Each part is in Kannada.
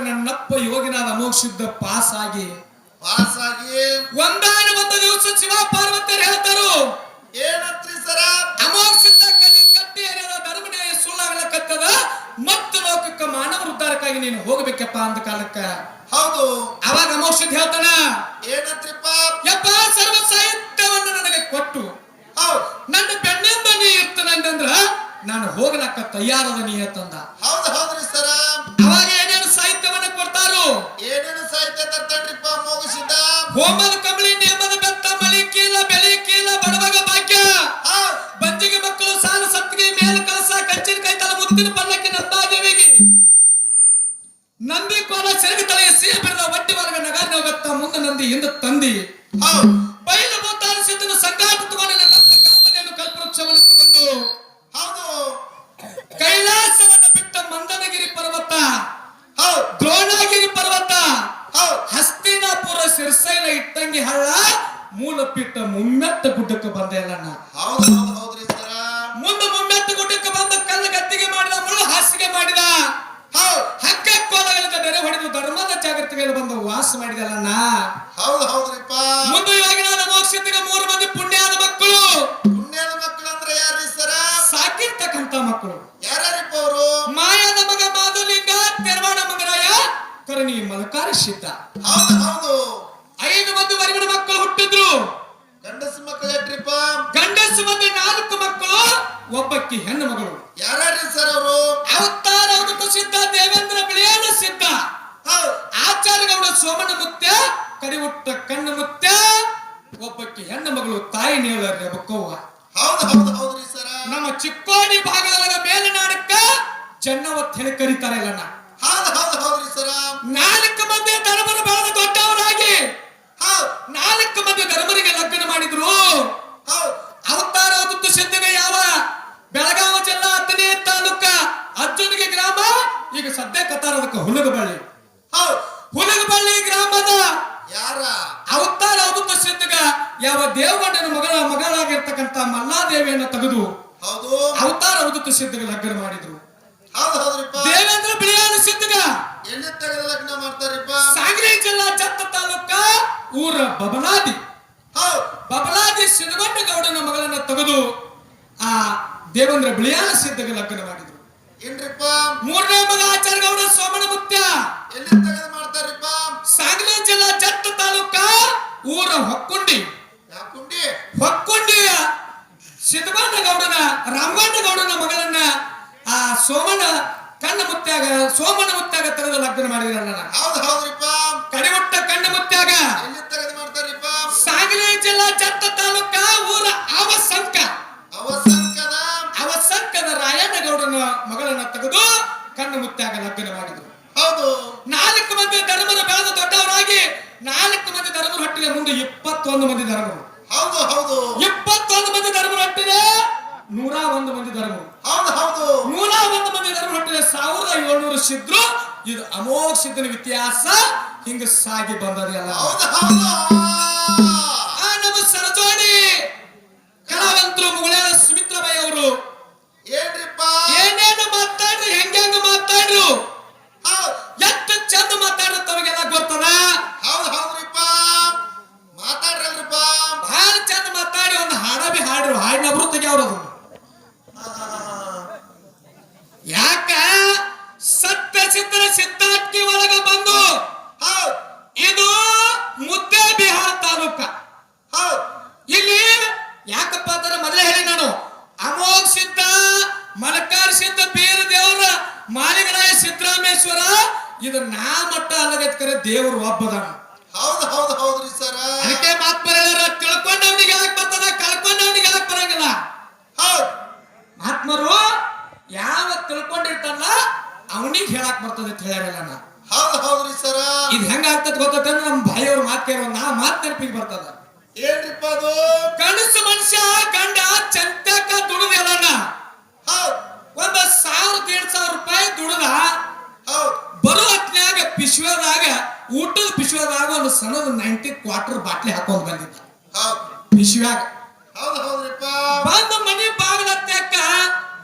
ಪರೀಕ್ಷೆದೊಳಗೆ ನನ್ನಪ್ಪ ಯೋಗಿನಾದ ಅಮೋಕ್ಷಿದ್ದ ಪಾಸ್ ಆಗಿ ಪಾಸ್ ಆಗಿ ಒಂದಾನು ಒಂದು ದಿವಸ ಶಿವ ಪಾರ್ವತಿ ಹೇಳ್ತಾರು ಏನತ್ರಿ ಸರ? ಅಮೋಕ್ಷಿದ್ದ ಕಲಿ ಕಟ್ಟಿ ಹರಿಯದ ಧರ್ಮನ್ಯಾಯ ಸುಳ್ಳಾಗಲಕತ್ತದ ಮತ್ತು ಲೋಕಕ್ಕೆ ಮಾನವ ಉದ್ಧಾರಕ್ಕಾಗಿ ನೀನು ಹೋಗಬೇಕಪ್ಪ ಅಂದ ಕಾಲಕ್ಕ. ಹೌದು. ಅವಾಗ ಅಮೋಕ್ಷಿದ್ದ ಹೇಳ್ತಾನ ಏನಂತ್ರಿಪ್ಪ? ಯಪ್ಪ ಸರ್ವ ಸಾಹಿತ್ಯವನ್ನು ನನಗೆ ಕೊಟ್ಟು. ಹೌದು. ನನ್ನ ಬೆನ್ನಿಂದ ನೀ ಅಂತಂದ್ರ ನಾನು ಹೋಗ್ಲಕ್ಕ ತಯಾರದ ನೀ ಅಂತಂದ ಹೌದು ಹೌದ್ರಿ ಸರ. ಅವಾಗ ಹೋಮದ ಕಂಬಳಿ ನೇಮದ ಬೆತ್ತ ಮಳಿ ಕೀಲ ಬೆಳಿ ಕೀಲ, ಬಡವಗ ಭಾಗ್ಯ. ಬಂಜಿಗೆ ಮಕ್ಕಳು ಸಾಲ ಸತ್ತಿಗೆ ಮೇಲೆ ಕಳಸ ಕಂಚಿನ ಕೈತಲ ಮುತ್ತಿನ ಪಲ್ಲಕ್ಕಿ ನಂದಾದೇವಿಗೆ. ನಂದಿ ಕೋಲ ಸೆರಗಿ ತಲೆಯ ಸಿಹಿ ಬೆಳೆದ ಒಟ್ಟಿ ವರ್ಗ ನಗಾನ ಬೆತ್ತ ಮುಂದೆ ನಂದಿ ಹಿಂದ ತಂದಿ. ಬೈಲ ಭೂತಾನ ಸಿದ್ಧನ ಸಂಗಾಟ ತಗೊಂಡು ನನ್ನ ಕಾಮಧೇನು ಕಲ್ಪವೃಕ್ಷವನ್ನು ತಗೊಂಡು. ಹೌದು. ಕೈಲಾಸವನ್ನು ಬಿಟ್ಟ ಮಂದನಗಿರಿ ಪರ್ವತ ಹೌದ್ ದ್ರೋಣಗಿರಿ ಪರ್ವತ ಹೌದ್ ಸಿರ್ಸೈಲ ಇಟ್ಟಂಗಿ ಹಳ್ಳ ಮೂಲಪಿಟ್ಟ ಮುಮ್ಮೆತ್ತ ಗುಡ್ಡಕ್ಕೆ ಬಂದೆ ಅಲ್ಲ ನಾ ಹೌದು ಹೌದ್ ಹೌದ್ರಿ ಸರ. ಮುಂದೆ ಮುಮ್ಮೆತ್ತ ಗುಡ್ಡಕ್ಕೆ ಬಂದ ಕಲ್ಲ ಗತ್ತಿಗೆ ಮಾಡಿದ ಮುಳ್ಳು ಹಾಸಿಗೆ ಮಾಡಿದ. ಹೌದು. ಹಗ್ಗ ಕೋಲಗಳಿಂದ ನೆರೆ ಹೊಡೆದು ಧರ್ಮದ ಜಾಗೃತಿಗೆ ಬಂದ ವಾಸ ಮಾಡಿದಲ್ಲ ನಾ. ಹೌದು ಹೌದ್ರಿಪ್ಪ. ಮುಂದೆ ಯೋಗಿನಾದ ಮೋಕ್ಷಿತಿಗೆ ಮೂರು ಮಂದಿ ಪುಣ್ಯಾದ ಮಕ್ಕಳು. ಪುಣ್ಯಾದ ಮಕ್ಕಳು ಅಂದ್ರೆ ಯಾರ್ರಿ ಸರ? ಸಾಕಿರ್ತಕ್ಕಂತ ಮಕ್ಕಳು. ಯಾರ್ಯಾರಿಪ್ಪ ಅವರು? ಮಾಯಾದ ಮಗ ಮಾಧುಲಿಂಗ ತೆರವಾಣ ಮಂಗರಾಯ ಕರುಣಿ ಮಲಕಾರಿ ಸಿದ್ಧ. ಹೌದು ಹೌದು. ಐದು ಮಂದಿ ಹೊರಗಡೆ ಮಕ್ಕಳು ಹುಟ್ಟಿದ್ರು. ಗಂಡಸು ಮಕ್ಕಳು ಎಟ್ರಿಪ್ಪ? ಗಂಡಸು ಮಂದಿ ನಾಲ್ಕು ಮಕ್ಕಳು ಒಬ್ಬಕ್ಕಿ ಹೆಣ್ಣು ಮಗಳು. ಯಾರು ಸರ್ ಅವರು? ಅವತಾರ ಅವರು ಸಿದ್ಧ ದೇವೇಂದ್ರ ಬಿಳಿಯಾನ ಸಿದ್ಧ. ಆಚಾರ್ಯಗೌಡ ಸೋಮಣ್ಣ ಮುತ್ಯ ಕಡಿವುಟ್ಟ ಕಣ್ಣು ಮುತ್ತೆ ಒಬ್ಬಕ್ಕಿ ಹೆಣ್ಣು ಮಗಳು ತಾಯಿ ನೇಳರ್ರೆ ಬಕ್ಕವ್ವ ಹೌದು ಹೌದು ಹೌದ್ರಿ ಸರ. ನಮ್ಮ ಚಿಕ್ಕೋಡಿ ಭಾಗದೊಳಗ ಮೇಲಿನಾಡಕ್ಕ ಜನ್ನವತ್ ಹೇಳಿ ಕರೀತಾರೆ ಇಲ್ಲಣ್ಣ ಹೌದು ಹೌದು ಹೌದ್ರಿ ಸರ. ನಾಲ್ಕು ಮಂದಿ ಧರ್ಮನ ಬೆಳೆದ ದೊಡ್ಡವರಾಗಿ ನಾಲ್ಕು ಮಂದಿ ಧರ್ಮರಿಗೆ ಲಗ್ನ ಮಾಡಿದ್ರು. ಅವತಾರ ಅವತ್ತು ಸಿದ್ಧಗೆ ಯಾವ? ಬೆಳಗಾವ ಜಿಲ್ಲಾ ಹತ್ತನೇ ತಾಲೂಕ ಅರ್ಜುನಿಗೆ ಗ್ರಾಮ ಈಗ ಸದ್ಯ ಕತಾರದಕ್ಕೆ ಹುಲಗಬಳ್ಳಿ. ಹುಲಗಬಳ್ಳಿ ಗ್ರಾಮದ ಯಾರ? ಅವತಾರ ಅವತ್ತು ಸಿದ್ಧಗ ಯಾವ ದೇವಗಂಡನ ಮಗಳ ಮಗಳಾಗಿರ್ತಕ್ಕಂತ ಮಲ್ಲಾದೇವಿಯನ್ನು ತೆಗೆದು ಹೌದು. ಅವತಾರ ಅವತ್ತು ಸಿದ್ಧಗ ಲಗ್ನ ಮಾಡಿದ್ರು. ದೇವೇಂದ್ರ ಬಿಳಿಯಾನ ಸಿದ್ಧಗ ಎಲ್ಲಿ ತೆಗೆದ ಲಗ್ನ ಮಾಡ್ತಾರಪ್ಪ. ಸಾಗಲಿ ಜಿಲ್ಲಾ ಜತ್ತ ತಾಲೂಕ ಊರ ಬಬಲಾದಿ. ಹೌದು. ಬಬಲಾದಿ ಸಿದ್ದಗೊಂಡ ಗೌಡನ ಮಗಳನ್ನ ತೆಗೆದು ಆ ದೇವೇಂದ್ರ ಬಿಳಿಯಾನ ಸಿದ್ಧಗೆ ಲಗ್ನ ಮಾಡಿದ್ರು. ಏನ್ರಿಪ್ಪ? ಮೂರನೇ ಮಗ ಆಚಾರ ಗೌಡ ಸೋಮನ ಮುತ್ಯ ಎಲ್ಲಿ ತೆಗೆದು ಮಾಡ್ತಾರಪ್ಪ. ಸಾಂಗ್ಲಿ ಜಿಲ್ಲಾ ಜತ್ತ ತಾಲೂಕ ಊರ ಹೊಕ್ಕೊಂಡಿ. ಯಾಕುಂಡಿ? ಹೊಕ್ಕೊಂಡಿಯ ಸಿದ್ದಗೊಂಡ ಗೌಡನ ರಾಮಗೊಂಡ ಗೌಡನ ಮಗಳನ್ನ ಆ ಸೋಮನ ಕಣ್ಣ ಮುತ್ಯಾಗ ಸೋಮನ ಮುತ್ಯಾಗ ತೆಗೆದು ಲಗ್ನ ಮಾಡಿದ್ರಲ್ಲ ಹೌದ್ ಹೌದ್ರಿಪ್ಪ ಕಡಿಮುಟ್ಟ ಕಣ್ಣ ಮುತ್ಯಾಗ. ಎಲ್ಲಿ ತೆಗೆದ ಮಾಡ್ತಾರಿಪ್ಪ ಸಾಗಲಿ ಜಿಲ್ಲಾ ಚತ್ತ ತಾಲೂಕ ಊರ ಅವಸಂಕ. ಅವಸಂಕದ? ಅವಸಂಕದ ರಾಯಣ್ಣಗೌಡನ ಮಗಳನ್ನ ತೆಗೆದು ಕಣ್ಣು ಮುತ್ಯಾಗ ಲಗ್ನ ಮಾಡಿದ್ರು. ಹೌದು. ನಾಲ್ಕು ಮಂದಿ ಧರ್ಮದ ಬೆಳೆದ ದೊಡ್ಡವರಾಗಿ ನಾಲ್ಕು ಮಂದಿ ಧರ್ಮದ ಹೊಟ್ಟಿಗೆ ಮುಂದೆ ಇಪ್ಪತ್ತೊಂದು ಮಂದಿ ಧರ್ಮರು. ಹೌದು ಹೌದು. ಇಪ್ಪತ್ತೊಂದು ಮಂದಿ ಧರ್ಮರು ಹಟ್ಟಿದೆ ನೂರ ಒಂದು ಮಂದಿ ಧರ್ಮರು. ನೂರ ಒಂದು ಮಂದಿ ಹೊಟ್ಟಿದೆ ಸಾವಿರದ ಏಳ್ನೂರು ಸಿದ್ರು. ಇದು ಅಮೋಘ ಸಿದ್ಧನ ವ್ಯತ್ಯಾಸ. ಹಿಂಗ ಸಾಗಿ ಬಂದದೆಲ್ಲ ಹೌದು ಹೌದು ಆ ನಮ್ಮ ಸರಜೋಡಿ ಕಲಾವಂತರು ಮುಗಳೇಳ ಸುಮಿತ್ರಬಾಯಿ ಅವರು ಏನ್ರಿಪ್ಪ ಏನೇನು ಮಾತಾಡ್ರಿ ಹೆಂಗ ಮಾತಾಡ್ರು ಹೌದ್ ಎಷ್ಟು ಚಂದ ಮಾತಾಡ್ರು ತಮಗೆಲ್ಲ ಗೊತ್ತದ ಹೌದ್ ಹೌದ್ರಿಪ್ಪ ಮಾತಾಡ್ರಲ್ರಿಪ್ಪ ಬಹಳ ಚಂದ ಮಾತಾಡಿ ಒಂದು ಹಾಡ ಬಿ ಹಾಡ್ರು ಹಾಡಿನ ಅವರು ತೆಗ್ಯಾವ್ರು ಅದನ್ನ ಯಾಕ ಸತ್ಯ ಸಿದ್ಧರ ಸಿದ್ಧಾರ್ಥಿ ಒಳಗ ಬಂದು ಹೌದ್ ಇದು ಮುದ್ದೆ ಬಿಹಾರ ತಾಲೂಕ ಹೌದ್ ಇಲ್ಲಿ ಯಾಕಪ್ಪ ಅಂದ್ರೆ ಮೊದಲೇ ಹೇಳಿ ನಾನು ಅಮೋಘ ಸಿದ್ಧ ಮಲಕಾರ ಸಿದ್ಧ ಬೀರ ದೇವರ ಮಾಲಿಗರಾಯ ಸಿದ್ದರಾಮೇಶ್ವರ ಇದು ನಾ ಅಲ್ಲಗತ್ಕರೆ ದೇವರು ಒಬ್ಬದಾನ ಹೌದು ಹೌದ್ ಹೌದ್ರಿ ಸರ. ಅದಕ್ಕೆ ಮಾತ್ ಬರೋರ ತಿಳ್ಕೊಂಡವನಿಗೆ ಯಾಕೆ ಬರ್ತದ? ಕಳ್ಕೊಂಡವನಿಗೆ ಯಾಕೆ ಬರಂಗಿಲ್ಲ? ಹೌದು. ಮಹಾತ್ಮರು ಯಾವ ತಿಳ್ಕೊಂಡಿರ್ತಾನ ಅವನಿಗೆ ಹೇಳಕ್ ಬರ್ತದೆ ಅಂತ ಹೇಳ್ಯಾರಲ್ಲ ನಾ ಹೌದ್ ಹೌದ್ರಿ ಸರ. ಇದು ಹೆಂಗ ಆಗ್ತದ ಗೊತ್ತಂದ್ರೆ ನಮ್ಮ ಭಾಯಿಯವ್ರ ಮಾತು ಕೇಳೋ ನಾ ಮಾತ್ ನೆನಪಿಗೆ ಬರ್ತದ. ಏನ್ರಿಪ್ಪ ಅದು? ಕಣಸು ಮನುಷ್ಯ ಗಂಡ ಚಂತಕ ದುಡಿದೆಲ್ಲ ಹೌದ್. ಒಂದ್ ಸಾವಿರದ ದೇಡ್ ಸಾವಿರ ರೂಪಾಯಿ ದುಡ್ದ ಊಟದ ಪಿಶ್ವದಾಗ ಒಂದು ಸಣ್ಣದ ನೈಂಟಿ ಕ್ವಾರ್ಟರ್ ಬಾಟ್ಲಿ ಹಾಕೊಂಡ್ ಬಂದಿದ್ದ. ಹೌದ್. ಪಿಶ್ವ್ಯಾಗ ಹೌದ್ ಹೌದ್ರಿಪ್ಪ. ಬಂದ ಮನೆ ಬಾಗಿಲ ಹತ್ತಾಕ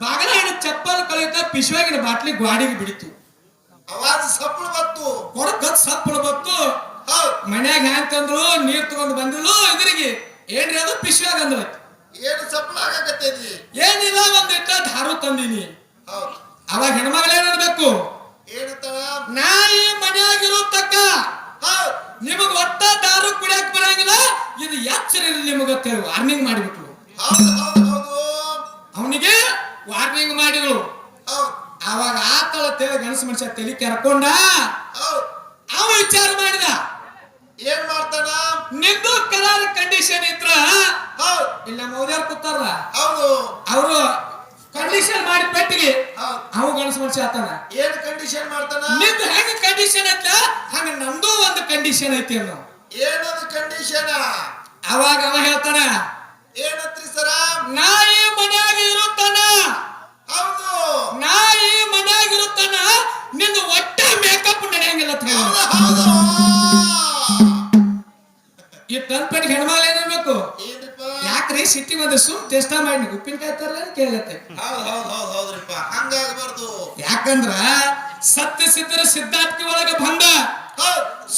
ಬಾಗಿಲ ಹೆಣ್ಣು ಚಪ್ಪಲ್ ಕಲಿತ ಪಿಶ್ವಾಗಿನ ಬಾಟ್ಲಿ ಗ್ವಾಡಿಗೆ ಬಿಡಿತು. ಅವಾಗ ಸಪ್ಪಳ ಬತ್ತು ಕೊಡಕತ್ ಸಪ್ಪಳ ಬತ್ತು ಮನ್ಯಾಗ ಹ್ಯಾಂಗ್ ತಂದ್ರು ನೀರ್ ತಗೊಂಡ್ ಬಂದಿಲ್ಲ ಇದ್ರಿಗೆ. ಏನ್ರಿ ಅದು? ಪಿಶುವಾಗ ಅಂದ್ರ. ಏನು ಸಪ್ಪಳ ಆಗಕತ್ತೈತಿ ಏನಿಲ್ಲ ಒಂದಿಟ್ಟ ಧಾರು ತಂದೀನಿ. ಹೌದ್. ಅವಾಗ ಹೆಣ್ಮಗಳು ಏನ್ ಅನ್ಬೇಕು? ಏನಂತಾಳ ನಾಯಿ ಮನ್ಯಾಗಿರೋ ತಕ್ಕ ಹೌದ್ ನಿಮಗ್ ಒಟ್ಟ ದಾರು ಕುಡಿಯಕ್ ಬರಂಗಿಲ್ಲ ಇದು ಎಚ್ಚರಿ ನಿಮಗ ವಾರ್ನಿಂಗ್ ಮಾಡಿಬಿಟ್ರು. ಅವನಿಗೆ ವಾರ್ನಿಂಗ್ ಮಾಡಿದ್ರು ಅವಾಗ ಆತಳ ತೇಳ ಗಣಸ ಮನುಷ್ಯ ತಲೆ ಕೆರ್ಕೊಂಡ ಅವ ವಿಚಾರ ಮಾಡಿದ. ಏನ್ ಮಾಡ್ತಾನ? ನಿಂದು ಕಲರ್ ಕಂಡೀಷನ್ ಇದ್ರ ಇಲ್ಲ ಮೌದ್ಯಾರ್ ಕೂತಾರ ಅವರು ಕಂಡೀಷನ್ ಮಾಡಿ ಪೆಟ್ಟಿಗೆ. ಅವು ಗಣಸ ಮನುಷ್ಯ ಆತನ ಏನ್ ಕಂಡೀಷನ್ ಮಾಡ್ತಾನ? ನಿಂದು ಹೆಂಗ ಕಂಡೀಷನ್ ಐತ? ಹಂಗ ನಮ್ದು ಒಂದು ಕಂಡೀಷನ್ ಐತಿ ಅನ್ನೋ. ಏನದು ಕಂಡೀಷನ್ ಅವಾಗ ಅವ ಹೇಳ್ತಾನ ಏನತ್ರಿ ಸರ? ನಾಯಿ ಯಾಕ್ರಿ ಸಿಟ್ಟಿ ಬಂದ ಸುಮ್ ಟೆಸ್ಟ್ ಮಾಡಿ ಉಪ್ಪಿನಕಾಯಿ ತರಲ ಕೇಳತ್ತೆ ಹೌದ್ ಹೌದ್ ಹೌದ್ ಹೌದ್ರಿಪ್ಪ. ಹಂಗಾಗಬಾರ್ದು. ಯಾಕಂದ್ರ ಸತ್ಯ ಸಿದ್ಧರ ಸಿದ್ಧಾರ್ಥಿ ಒಳಗ ಬಂದ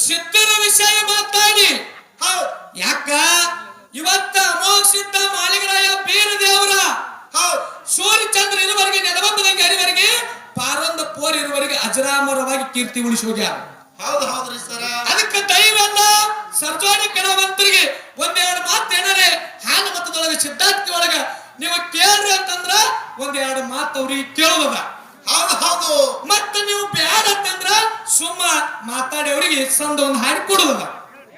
ಸಿದ್ಧರ ವಿಷಯ ಮಾತಾಡಿ ಯಾಕ? ಇವತ್ತ ಅಮೋಘ ಸಿದ್ಧ ಮಾಲಿಗರಾಯ ಬೀರ ದೇವರ ಸೂರ್ಯಚಂದ್ರ ಇರುವರೆಗೆ ನೆಲವಂತದಂಗೆ ಅರಿವರೆಗೆ ಪಾರೊಂದ ಪೋರ್ ಇರುವರೆಗೆ ಅಜರಾಮರವಾಗಿ ಕೀರ್ತಿ ಉಳಿಸಿ ಹೋಗ್ಯಾರ ಹೌದ್ ಹೌದ್ರಿ ಸರ್. ಅದಕ್ಕೆ ದೈವ ಸರ್ಜಾಡಿ ಕಣವಂತರಿಗೆ ಒಂದೆರಡು ಮಾತು ಏನಾರೆ ಸಿದ್ಧಾರ್ಥಿ ಒಳಗ ನೀವು ಕೇಳ್ರಿ ಅಂತಂದ್ರ ಒಂದೆರಡು ಮಾತು ಅವ್ರಿಗೆ ಕೇಳುವುದ ಹೌದು ಹೌದು. ಮತ್ತೆ ನೀವು ಬ್ಯಾಡ ಅಂತಂದ್ರ ಸುಮ್ಮ ಮಾತಾಡಿ ಅವ್ರಿಗೆ ಸಂದ ಒಂದು ಹಾಡಿ ಕೊಡುವುದ